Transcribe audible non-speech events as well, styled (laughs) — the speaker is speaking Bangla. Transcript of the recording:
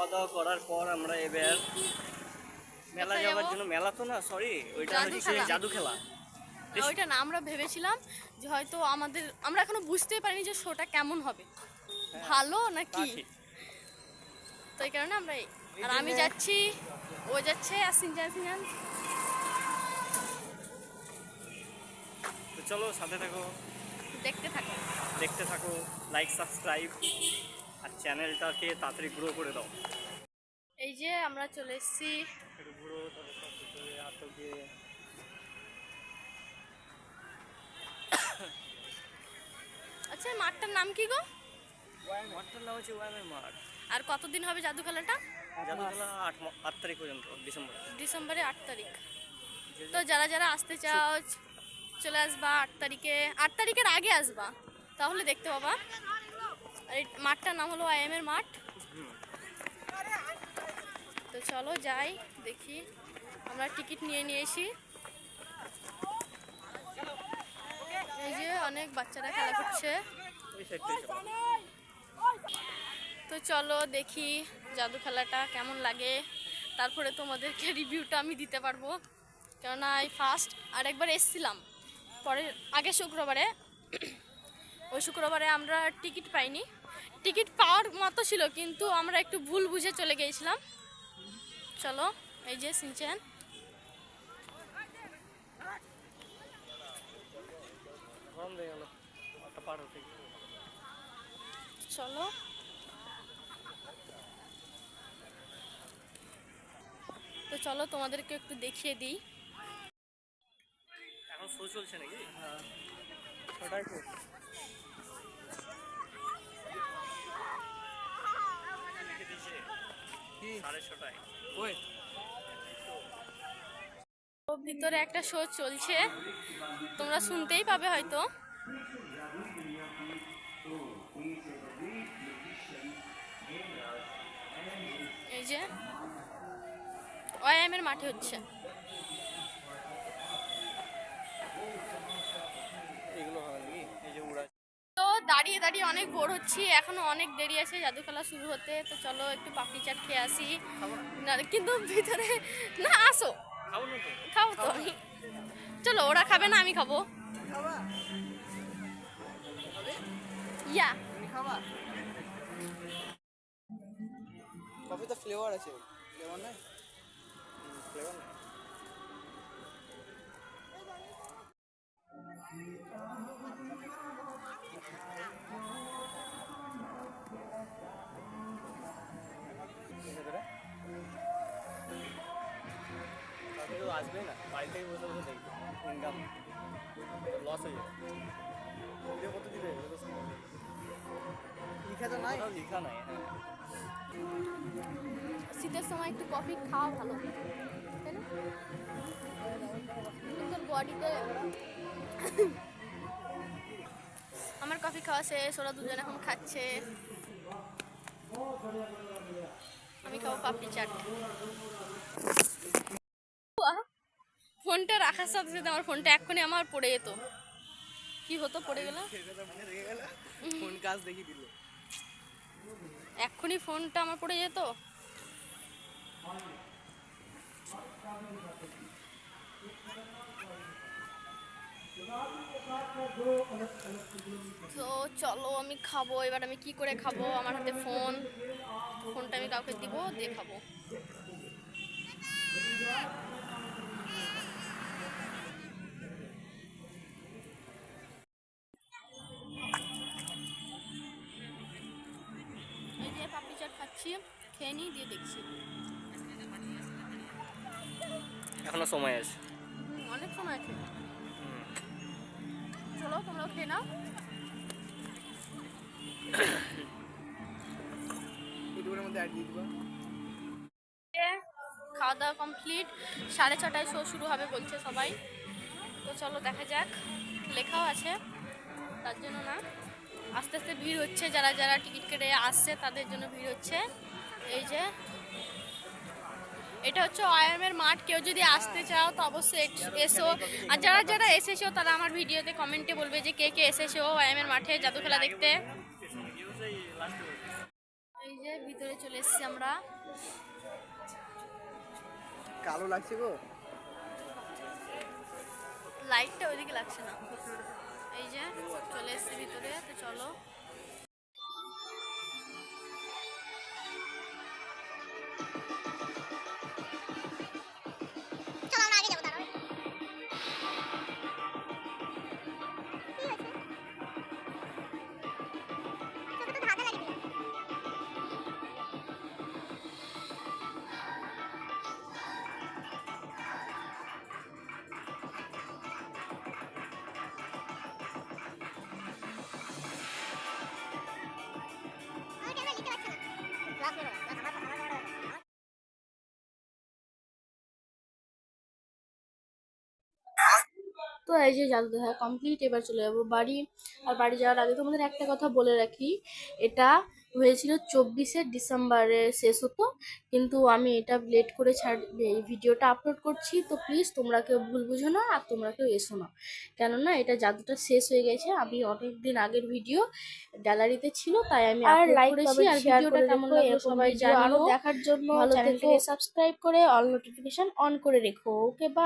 খাওয়া দাওয়া করার পর আমরা এবার মেলা যাওয়ার জন্য মেলা তো না সরি ওইটা হচ্ছে। জাদু খেলা। ওইটা না আমরা ভেবেছিলাম যে হয়তো আমাদের আমরা এখনও বুঝতেই পারিনি যে শোটা কেমন হবে। ভালো তা নাকি তো এই কারণে আমরা আর আমি যাচ্ছি ও যাচ্ছে আর সিনজান সিনজান তো চলো সাথে থাকো। দেখতে থাকো। দেখতে থাকো লাইক সাবস্ক্রাইব আর চ্যানেলটাকে তাড়াতাড়ি গ্রো করে দাও। যে আমরা চলে এসেছি। আচ্ছা মাঠটার নাম কি গো? মাঠটার নাম হচ্ছে ওয়াইমের মাঠ। আর কতদিন হবে জাদু খেলাটা জাদু আট আট তারিখ পর্যন্ত ডিসেম্বর। ডিসেম্বরে আট তারিখ। তো যারা যারা আসতে চাও চলে আসবা আট তারিখে। আট তারিখের আগে আসবা তাহলে দেখতে পাবা। আর মাঠটার নাম হলো আইএম এর মাঠ তো চলো যাই, দেখি। আমরা টিকিট নিয়ে নিয়েছি। এই যে অনেক বাচ্চারা খেলা করছে। তো চলো দেখি জাদু খেলাটা কেমন লাগে। তারপরে তোমাদেরকে রিভিউটা আমি দিতে পারব। কেননা এই ফার্স্ট আর একবার এসছিলাম। পরে, আগের শুক্রবারে। ওই শুক্রবারে আমরা টিকিট পাইনি। টিকিট পাওয়ার মতো ছিল, কিন্তু আমরা একটু ভুল বুঝে চলে গিয়েছিলাম। চলো এই যে সিনচেন। চলো। তো চলো তোমাদেরকে একটু দেখিয়ে দিই। এখন শো চলছে নাকি? ওটাই তো লিখে দিয়েছে ভিতরে একটা শো চলছে। তোমরা শুনতেই পাবে হয়তো। এই যে ওয়াইএমের মাঠে হচ্ছে এগুলো হবে নাকি এই যে উড়া তো দাঁড়িয়ে দাঁড়িয়ে অনেক বোর হচ্ছি। এখনও অনেক দেরি আছে জাদু খেলা শুরু হতে। তো চলো একটু পাপড়ি চাট খেয়ে আসি। না। কিন্তু ভিতরে না আসো। খাব তো? আমি। চলো ওরা খাবে না আমি খাব। ইয়া। কফি তো ফ্লেভার আছে? ফ্লেভার নাই? ফ্লেভার না না বসে বসে দেখবে ইনকাম লস হয়ে যাবে কত দিবে। লিখা তো নাই লেখা নাই শীতের সময় একটু কফি খাওয়া ভালো কিন্তু বডিতে আমার কফি খাওয়া শেষ, ওরা দুজন এখন খাচ্ছে আমি খাব পাপড়ি চাট ফোনটা রাখার সাথে সাথে আমার ফোনটা এক্ষুনি আমার পড়ে যেত। কি হতো? পড়ে গেল? (laughs) ফোন কাজ দেখি দিল। এক্ষুনি ফোনটা আমার পড়ে যেত? তো চলো আমি খাব। এবার আমি কি করে খাব? আমার হাতে ফোন। ফোনটা আমি কাউকে দিব দিয়ে খাব। খাচ্ছি খেয়ে নিই দিয়ে দেখছি। এখনও সময় আছে। অনেক সময় আছে। চলো তোমরাও খেয়ে নাও। ইউটিউবের মধ্যে অ্যাড দিয়ে দিবা? খাওয়া দাওয়া কমপ্লিট সাড়ে ছটায় শো শুরু হবে বলছে সবাই। তো চলো দেখা যাক। লেখাও আছে। তার জন্য না। আস্তে আস্তে ভিড় হচ্ছে যারা যারা টিকিট কেটে আসছে তাদের জন্য ভিড় হচ্ছে। এই যে এটা হচ্ছে আয়ামের মাঠ কেউ যদি আসতে চাও তো অবশ্যই এসো আর যারা যারা এসেছ তারা আমার ভিডিওতে কমেন্টে বলবে যে কে কে এসেছ আয়ামের মাঠে জাদু খেলা দেখতে। এই যে ভিতরে চলে এসেছি আমরা। কালো লাগছে গো। লাইটটা ওইদিকে লাগছে না। চলে এসছি ভিতরে তো চলো। তো এই যে জাদু দেখা কমপ্লিট এবার চলে যাব বাড়ি আর বাড়ি যাওয়ার আগে তোমাদের একটা কথা বলে রাখি। এটা হয়েছিল চব্বিশে ডিসেম্বরে শেষ হতো কিন্তু আমি এটা লেট করে ছাড় এই ভিডিওটা আপলোড করছি। তো প্লিজ তোমরা কেউ ভুল বুঝো না আর তোমরা কেউ এসো না। কেননা এটা জাদুটা শেষ হয়ে গেছে। আমি অনেক দিন আগের ভিডিও গ্যালারিতে ছিল তাই আমি আর like, করেছি। আর ভিডিওটা কেমন লাগল সবাই আরও দেখার জন্য চ্যানেলটিকে সাবস্ক্রাইব করে অল নোটিফিকেশন অন করে রেখো। ওকে বা